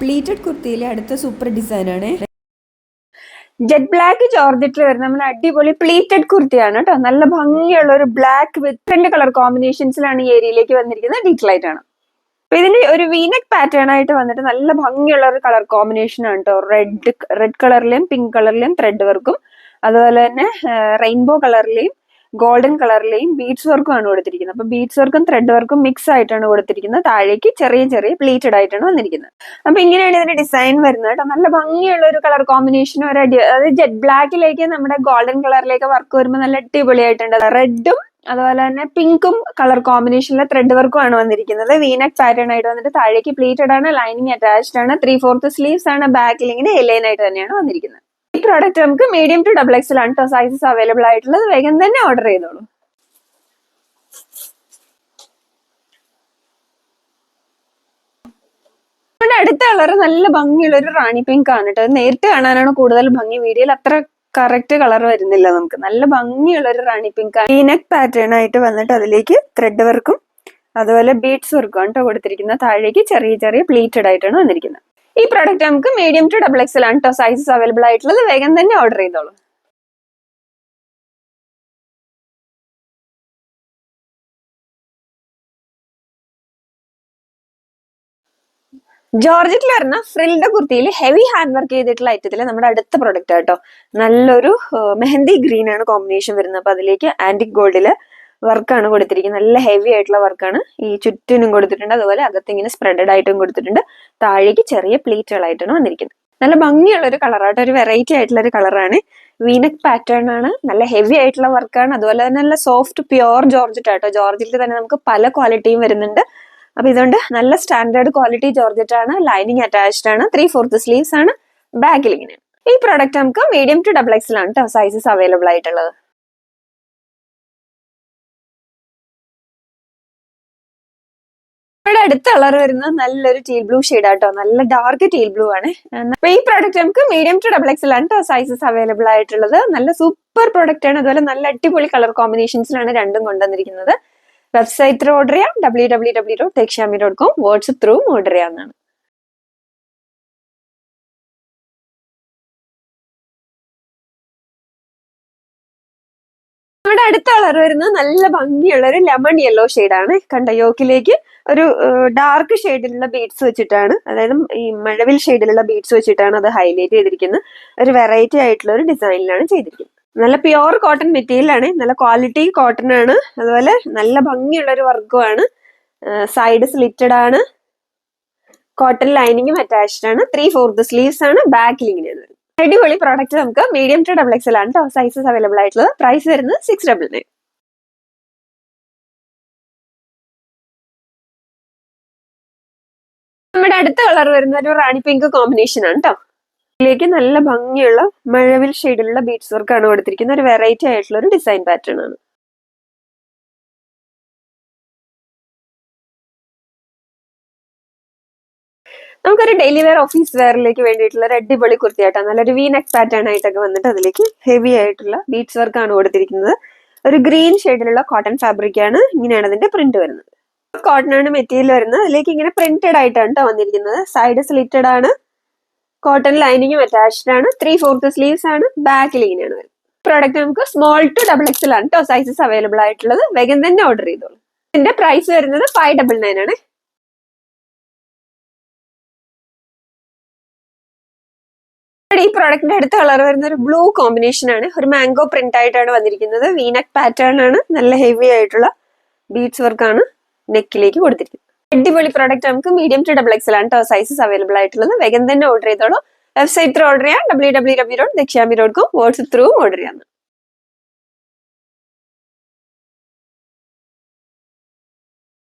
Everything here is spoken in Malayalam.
പ്ലീറ്റഡ് കുർത്തിയിലെ അടുത്ത സൂപ്പർ ഡിസൈനാണ്. ജെറ്റ് ബ്ലാക്ക് ചോർന്നിട്ട് വരുന്ന നമ്മൾ അടിപൊളി പ്ലീറ്റഡ് കുർത്തിയാണ് കേട്ടോ. നല്ല ഭംഗിയുള്ള ഒരു ബ്ലാക്ക് വിത്ത് രണ്ട് കളർ കോമ്പിനേഷൻസിലാണ് ഈ ഏരിയയിലേക്ക് വന്നിരിക്കുന്നത്. ഡീറ്റെയിൽ ആണ് അപ്പൊ ഇതിന്റെ ഒരു വീനക് പാറ്റേൺ ആയിട്ട് വന്നിട്ട് നല്ല ഭംഗിയുള്ള ഒരു കളർ കോമ്പിനേഷൻ ആണ് കേട്ടോ. റെഡ് റെഡ് കളറിലെയും പിങ്ക് കളറിലെയും ത്രെഡ് വർക്കും അതുപോലെ തന്നെ റെയിൻബോ കളറിലെയും ഗോൾഡൻ കളറിലെയും ബീഡ്സ് വർക്കും ആണ് കൊടുത്തിരിക്കുന്നത്. അപ്പൊ ബീഡ്സ് വർക്കും ത്രെഡ് വർക്കും മിക്സ് ആയിട്ടാണ് കൊടുത്തിരിക്കുന്നത്. താഴേക്ക് ചെറിയ ചെറിയ പ്ലീറ്റഡ് ആയിട്ടാണ് വന്നിരിക്കുന്നത്. അപ്പൊ ഇങ്ങനെയാണ് ഇതിന്റെ ഡിസൈൻ വരുന്നത് കേട്ടോ. നല്ല ഭംഗിയുള്ള ഒരു കളർ കോമ്പിനേഷൻ ഒരു അടി അതായത് ജെറ്റ് ബ്ലാക്കിലേക്ക് നമ്മുടെ ഗോൾഡൻ കളറിലേക്ക് വർക്ക് വരുമ്പോൾ നല്ല അടിപൊളിയായിട്ടുണ്ട്. റെഡും അതുപോലെ തന്നെ പിങ്കും കളർ കോമ്പിനേഷനിലെ ത്രെഡ് വർക്കും ആണ് വന്നിരിക്കുന്നത്. വീനക് പാറ്റേൺ ആയിട്ട് വന്നിട്ട് താഴേക്ക് പ്ലീറ്റഡ് ആണ് ലൈനിങ് അറ്റാച്ച്ഡ് ആണ് ത്രീ ഫോർത്ത് സ്ലീവ്സ് ആണ് ബാക്കിൽ ഇങ്ങനെ എലൈൻ ആയിട്ട് തന്നെയാണ് വന്നിരിക്കുന്നത്. ഈ പ്രോഡക്റ്റ് നമുക്ക് മീഡിയം ടു ഡബിൾ എക്സൽ ആണ് കേട്ടോ സൈസസ് അവൈലബിൾ ആയിട്ടുള്ളത് വേഗം തന്നെ ഓർഡർ ചെയ്തോളൂ. അടുത്ത കളർ നല്ല ഭംഗിയുള്ള ഒരു റാണി പിങ്ക് ആണ് കേട്ടോ നേരിട്ട് കാണാനാണ് കൂടുതൽ ഭംഗി. വീഡിയോയിൽ അത്ര കറക്റ്റ് കളർ വരുന്നില്ല നമുക്ക്. നല്ല ഭംഗിയുള്ള ഒരു റാണി പിങ്ക് ആണ്. വീനക് പാറ്റേൺ ആയിട്ട് വന്നിട്ട് അതിലേക്ക് ത്രെഡ് വർക്കും അതുപോലെ ബീഡ്സ് വർക്കും ആണ് കേട്ടോ കൊടുത്തിരിക്കുന്നത്. താഴേക്ക് ചെറിയ ചെറിയ പ്ലീറ്റഡ് ആയിട്ടാണ് വന്നിരിക്കുന്നത്. ഈ പ്രോഡക്റ്റ് നമുക്ക് മീഡിയം ടു ഡബിൾ എക്സൽ ആണ് കേട്ടോ സൈസസ് അവൈലബിൾ ആയിട്ടുള്ളത്. വേഗം തന്നെ ഓർഡർ ചെയ്തോളൂ. ജോർജറ്റിൽ വരുന്ന ഫ്രില്ലിന്റെ കുർത്തിയിൽ ഹെവി ഹാൻഡ് വർക്ക് ചെയ്തിട്ടുള്ള ഐറ്റത്തിൽ നമ്മുടെ അടുത്ത പ്രൊഡക്റ്റ് ആട്ടോ നല്ലൊരു മെഹന്തി ഗ്രീൻ ആണ് കോമ്പിനേഷൻ വരുന്നത്. അപ്പൊ അതിലേക്ക് ആന്റിക് ഗോൾഡിൽ വർക്കാണ് കൊടുത്തിരിക്കുന്നത്. നല്ല ഹെവി ആയിട്ടുള്ള വർക്കാണ്. ഈ ചുറ്റിനും കൊടുത്തിട്ടുണ്ട്. അതുപോലെ അകത്ത് ഇങ്ങനെ സ്പ്രെഡഡ് ആയിട്ടും കൊടുത്തിട്ടുണ്ട്. താഴേക്ക് ചെറിയ പ്ലീറ്റുകളായിട്ടാണ് വന്നിരിക്കുന്നത്. നല്ല ഭംഗിയുള്ള ഒരു കളറാട്ടോ. ഒരു വെറൈറ്റി ആയിട്ടുള്ള ഒരു കളറാണ്. വീനക് പാറ്റേൺ ആണ്. നല്ല ഹെവി ആയിട്ടുള്ള വർക്കാണ്. അതുപോലെ തന്നെ നല്ല സോഫ്റ്റ് പ്യുവർ ജോർജറ്റ് ആട്ടോ. ജോർജറ്റിൽ തന്നെ നമുക്ക് പല ക്വാളിറ്റിയും വരുന്നുണ്ട്. അപ്പൊ ഇതുകൊണ്ട് നല്ല സ്റ്റാൻഡേർഡ് ക്വാളിറ്റി ജോർജറ്റ് ആണ്. ലൈനിങ് അറ്റാച്ച്ഡ് ആണ്. ത്രീ ഫോർത്ത് സ്ലീവ്സ് ആണ്. ബാക്കിൽ ഇങ്ങനെ. ഈ പ്രോഡക്റ്റ് നമുക്ക് മീഡിയം ടു ഡബിൾ എക്സിലാണ് കേട്ടോ സൈസസ് അവൈലബിൾ ആയിട്ടുള്ളത്. ഇവിടെ അടുത്ത കളർ വരുന്നത് നല്ലൊരു ടീൽ ബ്ലൂ ഷെയ്ഡ് ആട്ടോ. നല്ല ഡാർക്ക് ടീൽ ബ്ലൂ ആണ്. അപ്പൊ ഈ പ്രോഡക്റ്റ് നമുക്ക് മീഡിയം ടു ഡബിൾ എക്സൽ ആണ് സൈസസ് അവൈലബിൾ ആയിട്ടുള്ളത്. നല്ല സൂപ്പർ പ്രോഡക്റ്റ് ആണ്. അതുപോലെ നല്ല അടിപൊളി കളർ കോമ്പിനേഷൻസിലാണ് രണ്ടും കൊണ്ടുവന്നിരിക്കുന്നത്. വെബ്സൈറ്റ് ത്രൂ ഓർഡർ ചെയ്യാം. W W W dot Dakshyami dot com WhatsApp through order ചെയ്യാവുന്നതാണ്. അടുത്ത കളർ വരുന്നത് നല്ല ഭംഗിയുള്ള ഒരു ലെമൺ യെല്ലോ ആണ്. കണ്ട യോക്കിലേക്ക് ഒരു ഡാർക്ക് ഷെയ്ഡിലുള്ള ബീഡ്സ് വെച്ചിട്ടാണ്. അതായത് ഈ മഴവിൽ ഷെയ്ഡിലുള്ള ബീഡ്സ് വെച്ചിട്ടാണ് അത് ഹൈലൈറ്റ് ചെയ്തിരിക്കുന്നത്. ഒരു വെറൈറ്റി ആയിട്ടുള്ള ഒരു ഡിസൈനിലാണ് ചെയ്തിരിക്കുന്നത്. നല്ല പ്യുവർ കോട്ടൺ മെറ്റീരിയലാണ് നല്ല ക്വാളിറ്റി കോട്ടൺ ആണ്. അതുപോലെ നല്ല ഭംഗിയുള്ള ഒരു വർക്കുമാണ് സൈഡ് സ്ലിറ്റഡ് ആണ്. കോട്ടൺ ലൈനിങ്ങും അറ്റാച്ച്ഡ് ആണ്. ത്രീ ഫോർത്ത് സ്ലീവ്സ് ആണ്. ബാക്കിൽ അടിപൊളി പ്രോഡക്റ്റ് നമുക്ക് മീഡിയം ടു ഡബിൾ എക്സൽ ആണ്. കേട്ടോ സൈസസ് അവൈലബിൾ ആയിട്ടുള്ളത്. പ്രൈസ് വരുന്നത് സിക്സ് ഡബിൾ നയൻ നമ്മുടെ അടുത്ത കളർ വരുന്ന ഒരു റാണി പിങ്ക് കോമ്പിനേഷൻ ആണ് കേട്ടോ ഇതിലേക്ക് നല്ല ഭംഗിയുള്ള മഴവിൽ ഷെയ്ഡിലുള്ള ബീഡ്സ് വർക്ക് ആണ് കൊടുത്തിരിക്കുന്ന ഒരു വെറൈറ്റി ആയിട്ടുള്ള ഒരു ഡിസൈൻ പാറ്റേൺ ആണ്. നമുക്കൊരു ഡെയിലി വെയർ ഓഫീസ് വെയറിലേക്ക് വേണ്ടിയിട്ടുള്ള ഒരു അടിപൊളി കുർത്തിയായിട്ടാണ് നല്ലൊരു വി നെക്ക് പാറ്റേൺ ആയിട്ടൊക്കെ വന്നിട്ട് അതിലേക്ക് ഹെവി ആയിട്ടുള്ള ബീഡ്സ് വർക്ക് ആണ് കൊടുത്തിരിക്കുന്നത്. ഒരു ഗ്രീൻ ഷെയ്ഡിലുള്ള കോട്ടൺ ഫാബ്രിക് ആണ് ഇങ്ങനെയാണ് അതിന്റെ പ്രിന്റ് വരുന്നത്. കോട്ടൺ ആണ് മെറ്റീരിയൽ വരുന്നത്. അതിലേക്ക് ഇങ്ങനെ പ്രിന്റഡ് ആയിട്ടാണ് കേട്ടോ വന്നിരിക്കുന്നത്. സൈഡ് സ്ലിറ്റഡ് ആണ്. കോട്ടൺ ലൈനിങ്ങും അറ്റാച്ച്ഡ് ആണ്. ത്രീ ഫോർത്ത് സ്ലീവ്സ് ആണ്. ബാക്കിൽ ഇങ്ങനെയാണ് വരുന്നത്. പ്രോഡക്റ്റ് നമുക്ക് സ്മോൾ ടു ഡബിൾ എക്സൽ ആണ് കേട്ടോ സൈസസ് അവൈലബിൾ ആയിട്ടുള്ളത്. വേഗം തന്നെ ഓർഡർ ചെയ്തോളൂ. ഇതിന്റെ പ്രൈസ് വരുന്നത് ഫൈവ് ഡബിൾ നയൻ ആണ്. ഈ പ്രോഡക്റ്റിന്റെ അടുത്ത കളർ വരുന്ന ഒരു ബ്ലൂ കോമ്പിനേഷൻ ആണ്. ഒരു മാംഗോ പ്രിന്റ് ആയിട്ടാണ് വന്നിരിക്കുന്നത്. വീനക് പാറ്റേൺ ആണ്. നല്ല ഹെവി ആയിട്ടുള്ള ബീഡ്സ് വർക്കാണ് നെക്കിലേക്ക് കൊടുത്തിരിക്കുന്നത്. അടിപൊളി പ്രോഡക്റ്റ് നമുക്ക് മീഡിയം ടു ഡബിൾ എക്സൽ ആണ്. സൈസസ് അവൈലബിൾ ആയിട്ടുള്ളത്. വേഗം തന്നെ ഓർഡർ ചെയ്തോളൂ. വെബ്സൈറ്റ് ത്രൂ ഓർഡർ ചെയ്യാം. W W W dot Dakshyami dot com WhatsApp through order ചെയ്യാം.